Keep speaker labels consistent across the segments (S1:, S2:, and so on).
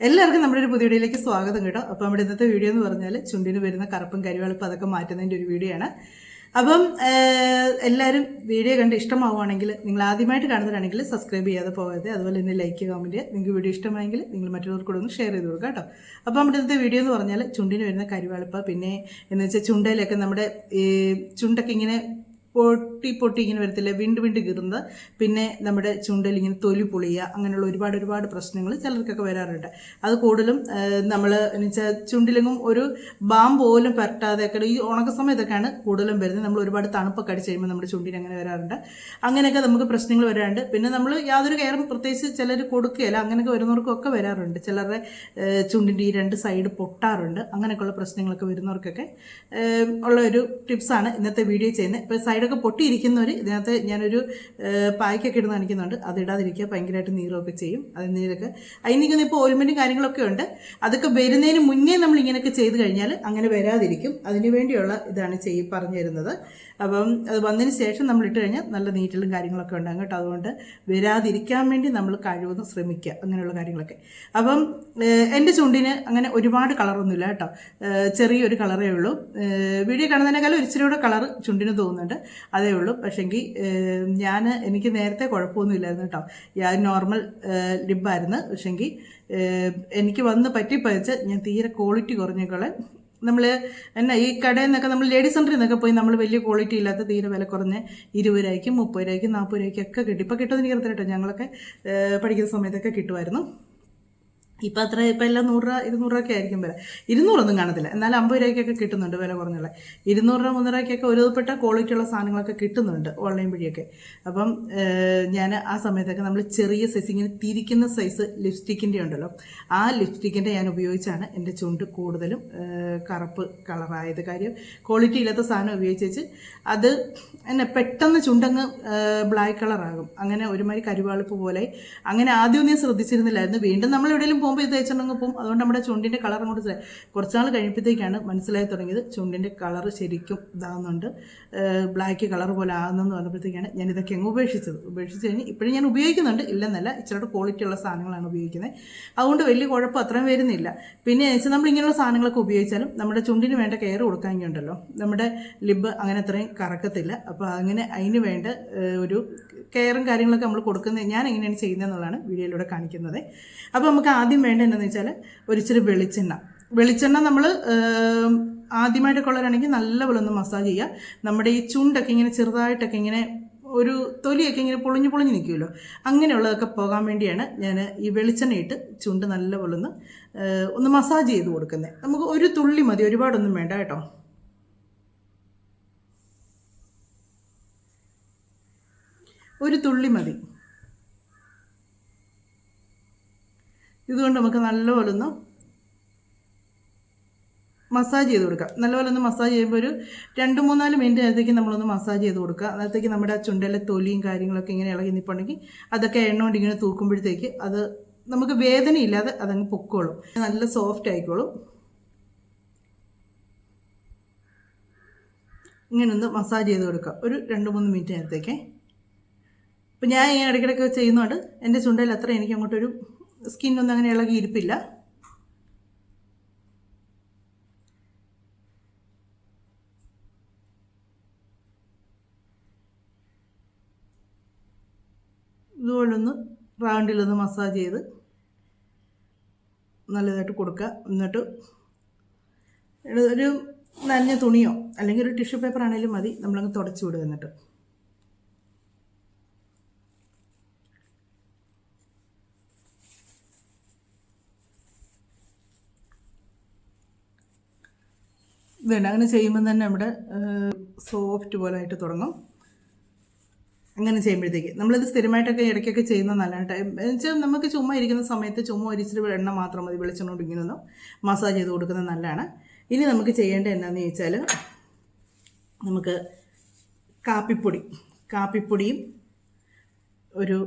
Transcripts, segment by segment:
S1: എല്ലാവർക്കും നമ്മുടെ ഒരു പുതിയ വീഡിയോയിലേക്ക് സ്വാഗതം കേട്ടോ. അപ്പം നമ്മുടെ ഇന്നത്തെ വീഡിയോ എന്ന് പറഞ്ഞാൽ ചുണ്ടിന് വരുന്ന കറുപ്പും കരിവാളിപ്പും അതൊക്കെ മാറ്റുന്നതിന്റെ ഒരു വീഡിയോ ആണ്. അപ്പം എല്ലാവരും വീഡിയോ കണ്ട് ഇഷ്ടമാവുകയാണെങ്കിൽ നിങ്ങൾ ആദ്യമായിട്ട് കാണുന്നതാണെങ്കിൽ സബ്സ്ക്രൈബ് ചെയ്യാതെ പോകാതെ അതുപോലെ തന്നെ ലൈക്ക് കമന്റ് നിങ്ങൾക്ക് വീഡിയോ ഇഷ്ടമായെങ്കിൽ നിങ്ങൾ മറ്റുള്ളവർക്ക് കൂടെ ഒന്ന് ഷെയർ ചെയ്ത് കൊടുക്കുക കേട്ടോ. അപ്പോൾ നമ്മുടെ ഇന്നത്തെ വീഡിയോ എന്ന് പറഞ്ഞാൽ ചുണ്ടിന് വരുന്ന കരിവാളിപ്പ പിന്നെ എന്ന് വെച്ചാൽ ചുണ്ടയിലൊക്കെ നമ്മുടെ ഈ ചുണ്ടൊക്കെ ഇങ്ങനെ പൊട്ടി പൊട്ടി ഇങ്ങനെ വരത്തില്ല. വീണ്ടും വീണ്ടും കീറുന്നത്. പിന്നെ നമ്മുടെ ചുണ്ടിൽ ഇങ്ങനെ തൊലി പൊളിയുക. അങ്ങനെയുള്ള ഒരുപാട് ഒരുപാട് പ്രശ്നങ്ങൾ ചിലർക്കൊക്കെ വരാറുണ്ട്. അത് കൂടുതലും നമ്മൾ എന്നുവെച്ചാൽ ചുണ്ടിലെങ്ങും ഒരു ബാം പോലും പരട്ടാതെയൊക്കെ ഈ ഉണക്ക സമയത്തൊക്കെയാണ് കൂടുതലും വരുന്നത്. നമ്മൾ ഒരുപാട് തണുപ്പൊക്കെ അടിച്ച് കഴിയുമ്പോൾ നമ്മുടെ ചുണ്ടിന് അങ്ങനെ വരാറുണ്ട്. അങ്ങനെയൊക്കെ നമുക്ക് പ്രശ്നങ്ങൾ വരാറുണ്ട്. പിന്നെ നമ്മൾ യാതൊരു കെയറും പ്രത്യേകിച്ച് ചിലർ കൊടുക്കുകയില്ല. അങ്ങനെയൊക്കെ വരുന്നവർക്കൊക്കെ വരാറുണ്ട്. ചിലരുടെ ചുണ്ടിന്റെ ഈ രണ്ട് സൈഡ് പൊട്ടാറുണ്ട്. അങ്ങനെയൊക്കെയുള്ള പ്രശ്നങ്ങളൊക്കെ വരുന്നവർക്കൊക്കെ ഉള്ള ഒരു ടിപ്സാണ് ഇന്നത്തെ വീഡിയോ ചെയ്യുന്നത്. ഇപ്പോൾ സൈഡൊക്കെ പൊട്ടിയിരിക്കുന്നവർ ഇതിനകത്ത് ഞാനൊരു പായ്ക്കൊക്കെ ഇടുന്ന കാണിക്കുന്നുണ്ട്. അത് ഇടാതിരിക്കുക. ഭയങ്കരമായിട്ട് നീറൊക്കെ ചെയ്യും. അതിനൊക്കെ നീരൊക്കെ ഇപ്പോൾ ഓയിൽമെന്റും കാര്യങ്ങളൊക്കെ ഉണ്ട്. അതൊക്കെ വരുന്നതിന് മുന്നേ നമ്മൾ ഇങ്ങനെയൊക്കെ ചെയ്ത് കഴിഞ്ഞാൽ അങ്ങനെ വരാതിരിക്കും. അതിന് വേണ്ടിയുള്ള ഇതാണ് ചെയ്യ് പറഞ്ഞു തരുന്നത്. അപ്പം അത് വന്നതിന് ശേഷം നമ്മൾ ഇട്ട് കഴിഞ്ഞാൽ നല്ല നീറ്റലും കാര്യങ്ങളൊക്കെ ഉണ്ട് അങ്ങോട്ട് അതുകൊണ്ട് വരാതിരിക്കാൻ വേണ്ടി നമ്മൾ കഴിവൊന്ന് ശ്രമിക്കുക. അങ്ങനെയുള്ള കാര്യങ്ങളൊക്കെ. അപ്പം എന്റെ ചുണ്ടിന് അങ്ങനെ ഒരുപാട് കളറൊന്നുമില്ല കേട്ടോ. ചെറിയൊരു കളറേ ഉള്ളൂ. വീഡിയോ കാണുന്നതിനേക്കാളും ഒരു ഇച്ചിരിയുടെ കളർ ചുണ്ടിന് തോന്നുന്നുണ്ട്. അതേ ഉള്ളൂ. പക്ഷേങ്കിൽ ഞാൻ എനിക്ക് നേരത്തെ കുഴപ്പമൊന്നുമില്ലായിരുന്നു കേട്ടോ. ഞാൻ നോർമൽ ലിബായിരുന്നു പക്ഷേങ്കിൽ എനിക്ക് വന്ന് പറ്റിപ്പതിച്ച് ഞാൻ തീരെ ക്വാളിറ്റി കുറഞ്ഞേക്കളെ നമ്മൾ എന്നാ ഈ കടയിൽ നിന്നൊക്കെ നമ്മൾ ലേഡീസ് സെന്ററിൽ നിന്നൊക്കെ പോയി നമ്മൾ വലിയ ക്വാളിറ്റി ഇല്ലാത്ത തീരെ വില കുറഞ്ഞ് ഇരുപത് രൂപയ്ക്കും മുപ്പത് രൂപയ്ക്കും നാൽപ്പത് രൂപയ്ക്കും ഒക്കെ കിട്ടും. ഇപ്പോൾ കിട്ടുമെന്ന് എനിക്ക് അറിയത്തില്ല കേട്ടോ. ഞങ്ങളൊക്കെ പഠിക്കുന്ന സമയത്തൊക്കെ കിട്ടുമായിരുന്നു. ഇപ്പം അത്ര ഇപ്പം എല്ലാം നൂറ് രൂപ ഇരുന്നൂറ് രൂപയൊക്കെ ആയിരിക്കും വില. ഇരുന്നൂറൊന്നും കാണത്തില്ല. എന്നാലും അമ്പത് രൂപയ്ക്കൊക്കെ കിട്ടുന്നുണ്ട് വില കുറഞ്ഞുള്ള. ഇരുന്നൂറ് രൂപ മുന്നൂറ് രൂപയ്ക്കൊക്കെ ഒരുപ്പെട്ട ക്വാളിറ്റിയുള്ള സാധനങ്ങളൊക്കെ കിട്ടുന്നുണ്ട് ഓൺലൈൻ വഴിയൊക്കെ. അപ്പം ഞാൻ ആ സമയത്തൊക്കെ നമ്മൾ ചെറിയ സൈസ് ഇങ്ങനെ തിരിക്കുന്ന സൈസ് ലിപ്സ്റ്റിക്കിന്റെ ഉണ്ടല്ലോ. ആ ലിപ്സ്റ്റിക്കിന്റെ ഞാൻ ഉപയോഗിച്ചാണ് എന്റെ ചുണ്ട് കൂടുതലും കറുപ്പ് കളറായത് കാര്യം. ക്വാളിറ്റി ഇല്ലാത്ത സാധനം ഉപയോഗിച്ച് അത് എന്നെ പെട്ടെന്ന് ചുണ്ടങ്ങ് ബ്ലാക്ക് കളറാകും അങ്ങനെ ഒരുമാതിരി കരുവാളിപ്പ് പോലെ. അങ്ങനെ ആദ്യമൊന്നും ഞാൻ ശ്രദ്ധിച്ചിരുന്നില്ലായിരുന്നു. വീണ്ടും നമ്മൾ എവിടെയെങ്കിലും പോകുമ്പോൾ ഇത് തേച്ചിട്ടുണ്ടെങ്കിൽ പോകും. അതുകൊണ്ട് നമ്മുടെ ചുണ്ടിന്റെ കളർ അങ്ങോട്ട് കുറച്ച് നാൾ കഴിയുമ്പോഴത്തേക്കാണ് മനസ്സിലായി തുടങ്ങിയത്. ചുണ്ടിന്റെ കളർ ശരിക്കും ഇതാകുന്നുണ്ട് ബ്ലാക്ക് കളർ പോലെ ആകുന്നെന്ന് പറഞ്ഞപ്പോഴത്തേക്കാണ് ഞാൻ ഇതൊക്കെ അങ്ങ് ഉപേക്ഷിച്ചത്. ഉപേക്ഷിച്ച് കഴിഞ്ഞ് ഇപ്പോഴും ഞാൻ ഉപയോഗിക്കുന്നുണ്ട്. ഇല്ലെന്നല്ല ഇച്ചിരി ക്വാളിറ്റി ഉള്ള സാധനങ്ങളാണ് ഉപയോഗിക്കുന്നത് അതുകൊണ്ട് വലിയ കുഴപ്പം അത്രയും വരുന്നില്ല. പിന്നെ വെച്ചാൽ നമ്മൾ ഇങ്ങനെയുള്ള സാധനങ്ങളൊക്കെ ഉപയോഗിച്ചാലും നമ്മുടെ ചുണ്ടിന് വേണ്ട കെയർ കൊടുക്കാമെങ്കിലുണ്ടല്ലോ നമ്മുടെ ലിബ് അങ്ങനെ അത്രയും കറക്കത്തില്ല. അപ്പോൾ അങ്ങനെ അതിന് വേണ്ട ഒരു കെയറും കാര്യങ്ങളൊക്കെ നമ്മൾ കൊടുക്കുന്നത് ഞാൻ എങ്ങനെയാണ് ചെയ്യുന്നതെന്നുള്ളതാണ് വീഡിയോയിലൂടെ കാണിക്കുന്നത്. അപ്പോൾ നമുക്ക് ആദ്യം വേണ്ട എന്താണെന്ന് വെച്ചാൽ ഒരിച്ചിരി വെളിച്ചെണ്ണ. വെളിച്ചെണ്ണ നമ്മൾ ആദ്യമായിട്ടൊക്കെ ഉള്ളവരാണെങ്കിൽ നല്ലപോലെ ഒന്ന് മസാജ് ചെയ്യുക. നമ്മുടെ ഈ ചുണ്ടൊക്കെ ഇങ്ങനെ ചെറുതായിട്ടൊക്കെ ഇങ്ങനെ ഒരു തൊലിയൊക്കെ ഇങ്ങനെ പൊളിഞ്ഞു പൊളിഞ്ഞ് നിൽക്കുമല്ലോ. അങ്ങനെയുള്ളതൊക്കെ പോകാൻ വേണ്ടിയാണ് ഞാൻ ഈ വെളിച്ചെണ്ണ ഇട്ട് ചുണ്ട് നല്ലപോലെ ഒന്ന് ഒന്ന് മസാജ് ചെയ്ത് കൊടുക്കുന്നത്. നമുക്ക് ഒരു തുള്ളി മതി ഒരുപാടൊന്നും വേണ്ട കേട്ടോ. ഒരു തുള്ളി മതി. ഇതുകൊണ്ട് നമുക്ക് നല്ലപോലെ ഒന്ന് മസാജ് ചെയ്ത് കൊടുക്കാം. നല്ലപോലെ ഒന്ന് മസാജ് ചെയ്യുമ്പോൾ ഒരു രണ്ട് മൂന്നാൽ മിനിറ്റ് നേരത്തേക്ക് നമ്മളൊന്ന് മസാജ് ചെയ്ത് കൊടുക്കുക. അന്നേരത്തേക്ക് നമ്മുടെ ആ ചുണ്ടിലെ തൊലിയും കാര്യങ്ങളൊക്കെ ഇങ്ങനെ ഇളകി നിൽപ്പുണ്ടെങ്കിൽ അതൊക്കെ എണ്ണ കൊണ്ട് ഇങ്ങനെ തൂക്കുമ്പോഴത്തേക്ക് അത് നമുക്ക് വേദനയില്ലാതെ അതങ്ങ് പൊക്കോളും. നല്ല സോഫ്റ്റ് ആയിക്കോളും. ഇങ്ങനെ ഒന്ന് മസാജ് ചെയ്ത് കൊടുക്കുക ഒരു രണ്ട് മൂന്ന് മിനിറ്റ് നേരത്തേക്ക് അപ്പം ഞാൻ ഈ ഇടയ്ക്കിടയ്ക്ക് ചെയ്യുന്നതുകൊണ്ട് എന്റെ ചുണ്ടയിൽ അത്ര എനിക്ക് അങ്ങോട്ടൊരു സ്കിന്നൊന്നും അങ്ങനെ ഇളകി ഇരിപ്പില്ല. ഇതുപോലൊന്ന് റൗണ്ടിലൊന്ന് മസാജ് ചെയ്ത് നല്ലതായിട്ട് കൊടുക്കുക. എന്നിട്ട് ഒരു നനഞ്ഞ തുണിയോ അല്ലെങ്കിൽ ഒരു ടിഷ്യൂ പേപ്പർ ആണെങ്കിലും മതി. നമ്മളങ്ങ് തുടച്ചു വിടുക എന്നിട്ട്. ഇതുണ്ട്. അങ്ങനെ ചെയ്യുമ്പോൾ തന്നെ നമ്മുടെ സോഫ്റ്റ് പോലെ ആയിട്ട് തുടങ്ങും. അങ്ങനെ ചെയ്യുമ്പോഴത്തേക്ക്. നമ്മളിത് സ്ഥിരമായിട്ടൊക്കെ ഇടയ്ക്കൊക്കെ ചെയ്യുന്ന നല്ലതാണ് എന്നുവെച്ചാൽ നമുക്ക് ചുമ്മാ ഇരിക്കുന്ന സമയത്ത് ചുമ്മാ ഒരിച്ചിരി എണ്ണ മാത്രം മതി വെളിച്ചെണ്ണ ഇങ്ങനെ മസാജ് ചെയ്ത് കൊടുക്കുന്നത് നല്ലതാണ്. ഇനി നമുക്ക് ചെയ്യേണ്ടത് എന്താണെന്ന് ചോദിച്ചാൽ നമുക്ക് കാപ്പിപ്പൊടി. കാപ്പിപ്പൊടിയും ഒരു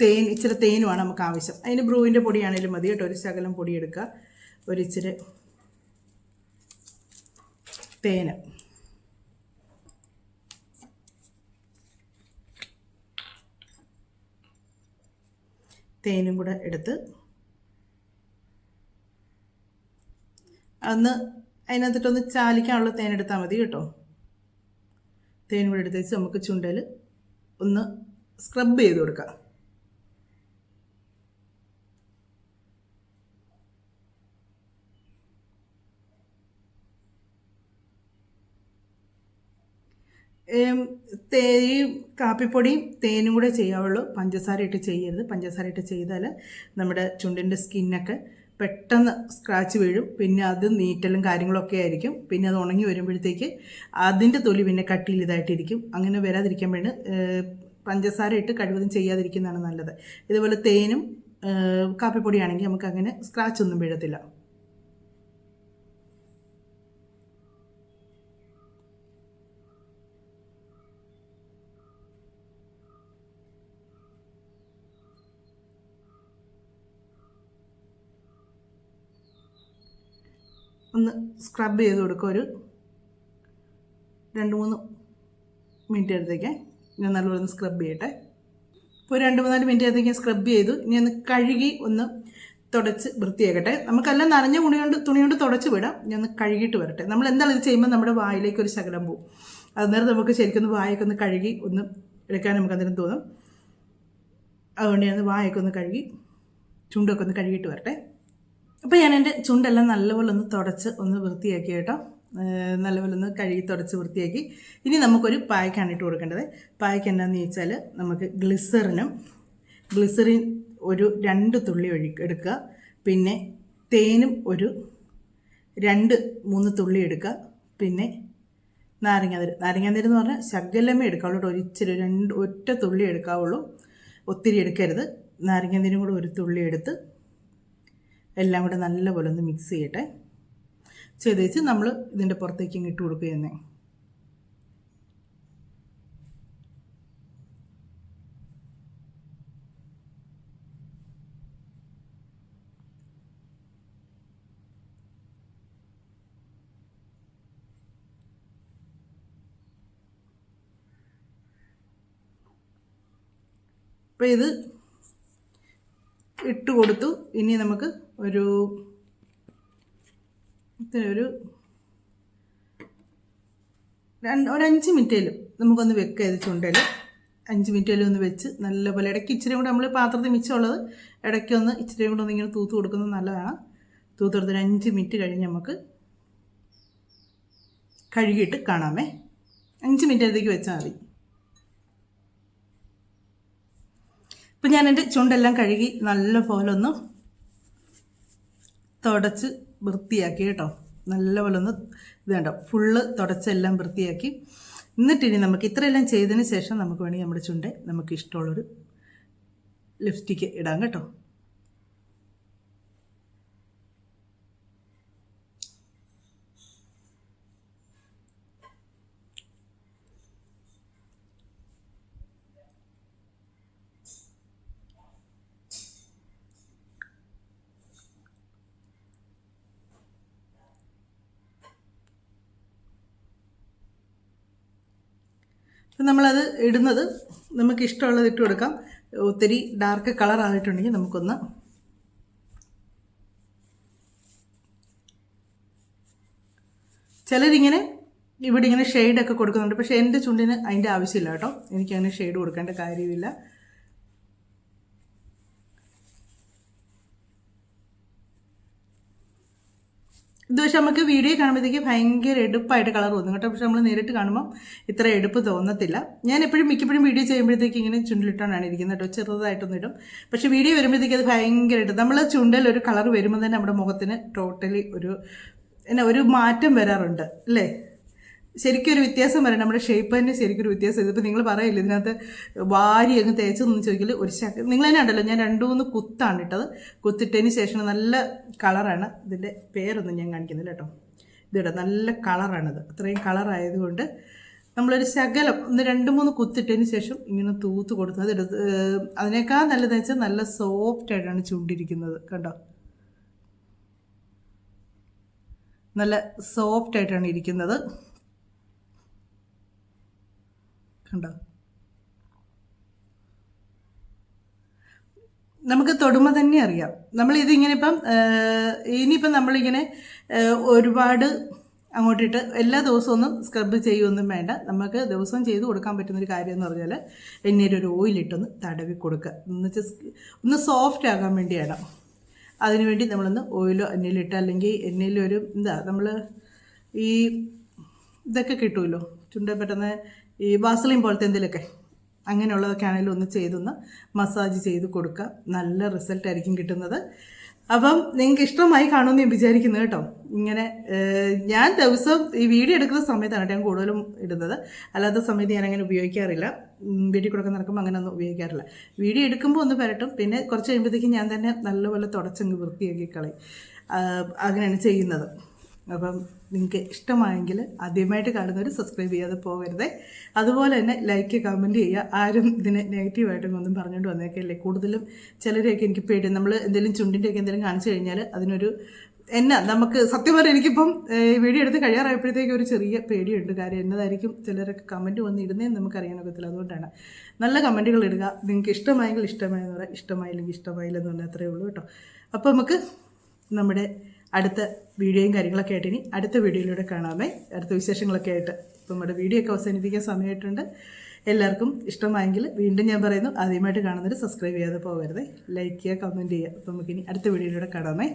S1: തേൻ ഇച്ചിരി തേനുമാണ് നമുക്ക് ആവശ്യം. അതിന് ബ്രൂവിന്റെ പൊടിയാണെങ്കിലും മതി കേട്ടോ. ഒരു ശകലം പൊടി എടുക്കുക ഒരിച്ചിരി പേന തേനും കൂടെ എടുത്ത് അന്ന് അതിനകത്തിട്ടൊന്ന് ചാലിക്കാനുള്ള തേനെടുത്താൽ മതി കേട്ടോ. തേനും കൂടെ എടുത്ത് വെച്ച് നമുക്ക് ചുണ്ടൽ ഒന്ന് സ്ക്രബ് ചെയ്ത് കൊടുക്കാം. ഈ കാപ്പിപ്പൊടിയും തേനും കൂടെ ചെയ്യാവുള്ളൂ. പഞ്ചസാര ഇട്ട് ചെയ്യരുത്. പഞ്ചസാര ഇട്ട് ചെയ്താൽ നമ്മുടെ ചുണ്ടിന്റെ സ്കിന്നൊക്കെ പെട്ടെന്ന് സ്ക്രാച്ച് വീഴും. പിന്നെ അത് നീറ്റലും കാര്യങ്ങളൊക്കെ ആയിരിക്കും. പിന്നെ അത് ഉണങ്ങി വരുമ്പോഴത്തേക്ക് അതിന്റെ തൊലി പിന്നെ കട്ടിയിൽ ഇതായിട്ടിരിക്കും. അങ്ങനെ വരാതിരിക്കാൻ വേണ്ടി പഞ്ചസാര ഇട്ട് കഴിവതും ചെയ്യാതിരിക്കുന്നതാണ് നല്ലത്. ഇതുപോലെ തേനും കാപ്പിപ്പൊടിയാണെങ്കിൽ നമുക്ക് അങ്ങനെ സ്ക്രാച്ച് ഒന്നും വീഴത്തില്ല. ഒന്ന് സ്ക്രബ് ചെയ്ത് കൊടുക്കുക. ഒരു രണ്ട് മൂന്ന് മിനിറ്റ് എടുത്തേക്ക്. ഞാൻ നല്ലപോലെ ഒന്ന് സ്ക്രബ് ചെയ്യട്ടെ. ഇപ്പോൾ രണ്ട് മൂന്നാൽ മിനിറ്റ് എടുത്തേക്ക് സ്ക്രബ് ചെയ്തു. ഇനി ഒന്ന് കഴുകി ഒന്ന് തുടച്ച് വൃത്തിയാക്കട്ടെ. നമുക്കെല്ലാം നനഞ്ഞ തുണി കൊണ്ട് തുണി കൊണ്ട് തുടച്ച് വിടാം. ഞാൻ ഒന്ന് കഴുകിയിട്ട് വരട്ടെ. നമ്മൾ എന്താണ് ഇത് ചെയ്യുമ്പോൾ നമ്മുടെ വായിലേക്ക് ഒരു ശകലം പോവും. അന്നേരം നമുക്ക് ശരിക്കും ഒന്ന് വായൊക്കെ ഒന്ന് കഴുകി ഒന്ന് എടുക്കാൻ നമുക്ക് അന്നേരം തോന്നും. അതുകൊണ്ട് ഞാൻ വായൊക്കെ ഒന്ന് കഴുകി ചുണ്ടൊക്കെ ഒന്ന് കഴുകിയിട്ട് വരട്ടെ. അപ്പോൾ ഞാൻ എന്റെ ചുണ്ടെല്ലാം നല്ലപോലെ ഒന്ന് തുടച്ച് ഒന്ന് വൃത്തിയാക്കി കേട്ടോ. നല്ലപോലെ ഒന്ന് കഴുകി തുടച്ച് വൃത്തിയാക്കി. ഇനി നമുക്കൊരു പായ്ക്കാണ് ഇട്ട് കൊടുക്കേണ്ടത്. പായ്ക്ക് എന്താണെന്ന് ചോദിച്ചാൽ നമുക്ക് ഗ്ലിസറിനും ഗ്ലിസറിൻ ഒരു രണ്ട് തുള്ളി ഒഴി എടുക്കുക. പിന്നെ തേനും ഒരു രണ്ട് മൂന്ന് തുള്ളി എടുക്കുക. പിന്നെ നാരങ്ങാനീര് നാരങ്ങാനീര് എന്ന് പറഞ്ഞാൽ ശകലമേ എടുക്കാവുള്ളൂ ഒരിച്ചിരി രണ്ട് ഒറ്റ തുള്ളി എടുക്കാവുള്ളൂ. ഒത്തിരി എടുക്കരുത്. നാരങ്ങാനീരും കൂടെ ഒരു തുള്ളി എടുത്ത് എല്ലാം കൂടെ നല്ലപോലെ ഒന്ന് മിക്സ് ചെയ്യട്ടെ. ചെയ്ത് വെച്ച് നമ്മൾ ഇതിന്റെ പുറത്തേക്ക് ഇങ്ങ് ഇട്ട് കൊടുക്കുക തന്നെ അപ്പോൾ ഇത് ഇട്ട് കൊടുത്തു. ഇനി നമുക്ക് ഒരു ഒരു രണ്ട് ഒരു അഞ്ച് മിനിറ്റേലും നമുക്കൊന്ന് വെക്കുക ഇത് ചുണ്ടയിൽ. അഞ്ച് മിനിറ്റേലും ഒന്ന് വെച്ച് നല്ലപോലെ ഇടയ്ക്ക് ഇച്ചിരി കൂടെ നമ്മൾ പാത്രത്തിൽ മിച്ചമുള്ളത് ഇടയ്ക്ക് ഒന്ന് ഇച്ചിരി കൂടെ ഒന്ന് ഇങ്ങനെ തൂത്ത് കൊടുക്കുന്നത് നല്ലതാണ്. തൂത്ത് കൊടുത്തൊരു അഞ്ച് മിനിറ്റ് കഴിഞ്ഞ് നമുക്ക് കഴുകിയിട്ട് കാണാമേ. അഞ്ച് മിനിറ്റ് മിനിറ്റത്തേക്ക് വെച്ചാൽ മതി. ഇപ്പം ഞാൻ ചുണ്ടെല്ലാം കഴുകി നല്ല പോലെ ഒന്ന് തുടച്ച് വൃത്തിയാക്കി കേട്ടോ. നല്ല പോലെ ഒന്ന് ഇത് വേണ്ട ഫുള്ള് തുടച്ചെല്ലാം വൃത്തിയാക്കി. എന്നിട്ട് ഇനി നമുക്ക് ഇത്രയെല്ലാം ചെയ്തതിന് ശേഷം നമുക്ക് വേണമെങ്കിൽ നമ്മുടെ ചുണ്ട് നമുക്ക് ഇഷ്ടമുള്ളൊരു ലിപ്സ്റ്റിക്ക് ഇടാം കേട്ടോ. അപ്പം നമ്മളത് ഇടുന്നത് നമുക്ക് ഇഷ്ടമുള്ളത് ഇട്ട് കൊടുക്കാം. ഒത്തിരി ഡാർക്ക് കളർ ആയിട്ടുണ്ടെങ്കിൽ നമുക്കൊന്ന് ചിലരിങ്ങനെ ഇവിടെ ഇങ്ങനെ ഷെയ്ഡൊക്കെ കൊടുക്കുന്നുണ്ട്. പക്ഷേ എന്റെ ചുണ്ടിന് അതിന്റെ ആവശ്യമില്ല കേട്ടോ. എനിക്കങ്ങനെ ഷെയ്ഡ് കൊടുക്കേണ്ട കാര്യമില്ല. ഇത് പക്ഷെ നമുക്ക് വീഡിയോ കാണുമ്പോഴത്തേക്ക് ഭയങ്കര എടുപ്പായിട്ട് കളർ തോന്നും കേട്ടോ. പക്ഷെ നമ്മൾ നേരിട്ട് കാണുമ്പോൾ ഇത്ര എടുപ്പ് തോന്നത്തില്ല. ഞാൻ എപ്പോഴും മിക്കപ്പോഴും വീഡിയോ ചെയ്യുമ്പോഴത്തേക്ക് ഇങ്ങനെ ചുണ്ടിലിട്ടാണ് ഇരിക്കുന്നത് കേട്ടോ. ചെറുതായിട്ടൊന്നും ഇടും. പക്ഷെ വീഡിയോ വരുമ്പോഴത്തേക്ക് അത് ഭയങ്കരമായിട്ട് നമ്മൾ ചുണ്ടിൽ ഒരു കളർ വരുമ്പോൾ തന്നെ നമ്മുടെ മുഖത്തിന് ടോട്ടലി ഒരു എന്നാ ഒരു മാറ്റം വരാറുണ്ട് അല്ലേ? ശരിക്കും ഒരു വ്യത്യാസം വരണം നമ്മുടെ ഷേപ്പ് തന്നെ ശരിക്കും ഒരു വ്യത്യാസം ഇതിപ്പോൾ നിങ്ങൾ പറയില്ല ഇതിനകത്ത് വാരി അങ്ങ് തേച്ചൊന്നും ചോദിക്കൽ ഒരു ശക നിങ്ങൾ തന്നെ ഉണ്ടല്ലോ ഞാൻ രണ്ട് മൂന്ന് കുത്താണ് ഇട്ടത്. കുത്തിട്ടതിന് ശേഷം നല്ല കളറാണ് ഇതിന്റെ പേരൊന്നും ഞാൻ കാണിക്കുന്നില്ല കേട്ടോ. ഇതിവിടെ നല്ല കളറാണിത് അത്രയും കളറായതുകൊണ്ട് നമ്മളൊരു ശകലം ഒന്ന് രണ്ട് മൂന്ന് കുത്തിട്ടതിന് ശേഷം ഇങ്ങനെ തൂത്ത് കൊടുക്കുന്നത്. അതെടുത്ത് അതിനേക്കാൾ നല്ലതെന്ന് വെച്ചാൽ നല്ല സോഫ്റ്റ് ആയിട്ടാണ് ചൂണ്ടിരിക്കുന്നത് കണ്ടോ? നല്ല സോഫ്റ്റ് ആയിട്ടാണ് ഇരിക്കുന്നത്. കണ്ടോ നമുക്ക് തൊടുമ്പോൾ തന്നെ അറിയാം. നമ്മൾ ഇതിങ്ങനെ ഇപ്പം ഇനിയിപ്പം നമ്മളിങ്ങനെ ഒരുപാട് അങ്ങോട്ടിട്ട് എല്ലാ ദിവസമൊന്നും സ്ക്രബ് ചെയ്യുമൊന്നും വേണ്ട. നമുക്ക് ദിവസം ചെയ്ത് കൊടുക്കാൻ പറ്റുന്ന ഒരു കാര്യം എന്ന് പറഞ്ഞാൽ എണ്ണയിൽ ഒരു ഓയിലിട്ടൊന്ന് തടവി കൊടുക്കുക എന്ന് വെച്ചാൽ ഒന്ന് സോഫ്റ്റ് ആകാൻ വേണ്ടിയാണ്. അതിനുവേണ്ടി നമ്മളൊന്ന് ഓയിലോ എണ്ണയിലിട്ട് അല്ലെങ്കിൽ എണ്ണയിലൊരു എന്താ നമ്മൾ ഈ ഇതൊക്കെ കിട്ടുമല്ലോ ചുണ്ട പെട്ടെന്ന് ഈ വാസലിൻ പോലത്തെ എന്തെങ്കിലുമൊക്കെ അങ്ങനെയുള്ളതൊക്കെ ആണെങ്കിലും ഒന്ന് ചെയ്തൊന്ന് മസാജ് ചെയ്ത് കൊടുക്കുക. നല്ല റിസൾട്ട് ആയിരിക്കും കിട്ടുന്നത്. അപ്പം നിങ്ങൾക്ക് ഇഷ്ടമായി കാണുമെന്ന് ഞാൻ വിചാരിക്കുന്നു കേട്ടോ. ഇങ്ങനെ ഞാൻ ദിവസം ഈ വീഡിയോ എടുക്കുന്ന സമയത്താണ് ഞാൻ കൂടുതലും ഇടുന്നത്. അല്ലാത്ത സമയത്ത് ഞാൻ അങ്ങനെ ഉപയോഗിക്കാറില്ല വീട്ടിൽ കൂടെ നടക്കുമ്പോൾ അങ്ങനെ ഒന്നും ഉപയോഗിക്കാറില്ല. വീഡിയോ എടുക്കുമ്പോൾ ഒന്ന് പരട്ടും. പിന്നെ കുറച്ച് കഴിയുമ്പോഴത്തേക്കും ഞാൻ തന്നെ നല്ലപോലെ തുടച്ചങ്ങ് വൃത്തിയാക്കി കളയും. അങ്ങനെയാണ് ചെയ്യുന്നത്. അപ്പം നിങ്ങൾക്ക് ഇഷ്ടമായെങ്കിൽ ആദ്യമായിട്ട് കാണുന്നവർ സബ്സ്ക്രൈബ് ചെയ്യാതെ പോകരുതേ. അതുപോലെ തന്നെ ലൈക്ക് കമന്റ് ചെയ്യുക. ആരും ഇതിനെ നെഗറ്റീവായിട്ടൊന്നും ഒന്നും പറഞ്ഞുകൊണ്ട് വന്നേക്കല്ലേ. കൂടുതലും ചിലരെയൊക്കെ എനിക്ക് പേടി. നമ്മൾ എന്തെങ്കിലും ചുണ്ടിന്റെയൊക്കെ എന്തെങ്കിലും കാണിച്ചു കഴിഞ്ഞാൽ അതിനൊരു എന്നാ നമുക്ക് സത്യം പറഞ്ഞാൽ എനിക്കിപ്പം വീഡിയോ എടുത്ത് കഴിയാറായപ്പോഴത്തേക്കും ഒരു ചെറിയ പേടിയുണ്ട്. കാര്യം എന്നതായിരിക്കും ചിലരൊക്കെ കമന്റ് വന്ന് ഇടുന്നതെന്ന് നമുക്കറിയാനൊക്കത്തില്ല അതുകൊണ്ടാണ് നല്ല കമന്റുകൾ ഇടുക. നിങ്ങൾക്ക് ഇഷ്ടമായെങ്കിൽ ഇഷ്ടമായെന്ന് പറയാം. ഇഷ്ടമായില്ലെങ്കിൽ ഇഷ്ടമായില്ലെന്ന് പറഞ്ഞാൽ അത്രയേ ഉള്ളൂ കേട്ടോ. അപ്പോൾ നമുക്ക് നമ്മുടെ അടുത്ത വീഡിയോയും കാര്യങ്ങളൊക്കെ ആയിട്ട് ഇനി അടുത്ത വീഡിയോയിലൂടെ കാണാമേ. അടുത്ത വിശേഷങ്ങളൊക്കെ ആയിട്ട് ഇപ്പം നമ്മുടെ വീഡിയോ ഒക്കെ അവസാനിപ്പിക്കാൻ സമയമായിട്ടുണ്ട്. എല്ലാവർക്കും ഇഷ്ടമായെങ്കിൽ വീണ്ടും ഞാൻ പറയുന്നു ആദ്യമായിട്ട് കാണുന്നവർ സബ്സ്ക്രൈബ് ചെയ്യാതെ പോകരുത്. ലൈക്ക് ചെയ്യുക കമന്റ് ചെയ്യുക. അപ്പം നമുക്കിനി അടുത്ത വീഡിയോയിലൂടെ കാണാമേ.